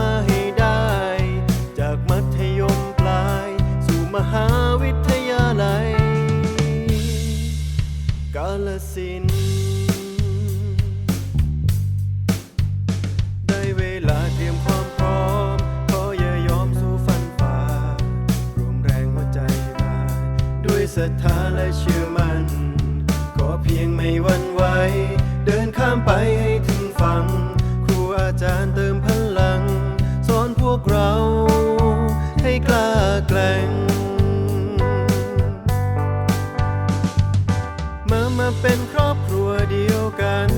มาให้ได้ จากมัธยมปลาย สู่มหาวิทยาลัย กาลสิน ได้เวลาเตรียมความพร้อม ขออย่ายอมสู้ฟันฝ่ารวมแรงหัวใจมา ด้วยศรัทธาและเชื่อมั่น ขอเพียงไม่วันไหว เดินข้ามไปให้ถึงฝั่ง มาเป็นครอบครัวเดียวกัน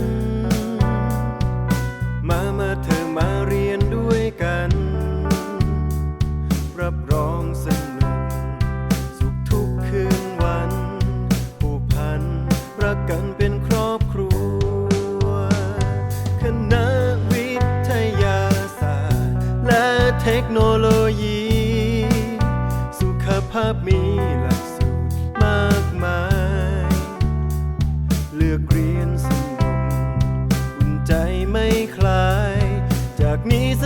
มามาเธอมาเรียนด้วยกัน รับรองสนุก สุขทุกคืนวัน ผูกพัน รักกันเป็นครอบครัว คณะวิทยาศาสตร์ และเทคโนโลยี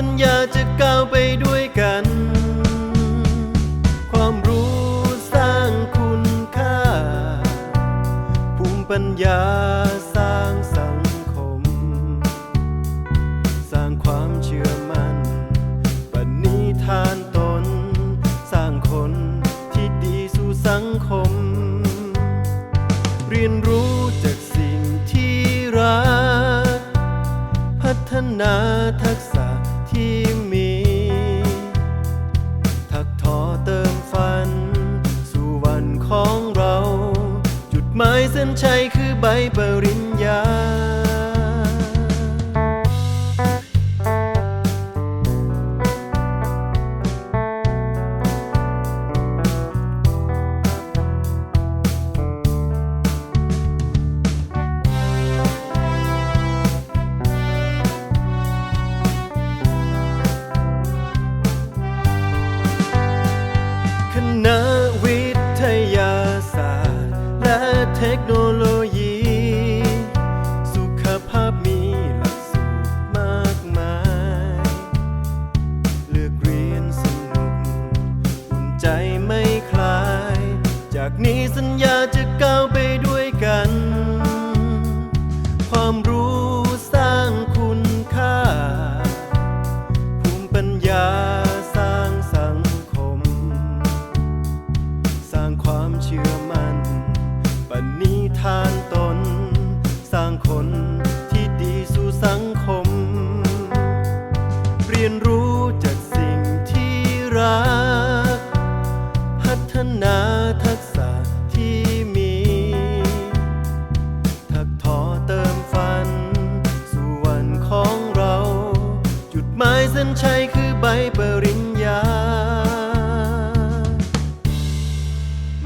สัญญาจะก้าวไปด้วยกัน ความรู้สร้างคุณค่า ภูมิปัญญาสร้างสังคม สร้างความเชื่อมั่นปณิธานตน สร้างคนที่ดีสู่สังคม เรียนรู้จากสิ่งที่รัก พัฒนาายเส้นชัยคือใบปริญญา จากนี้สัญญาจะก้าวไป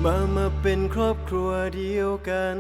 มามาเป็นครอบครัวเดียวกัน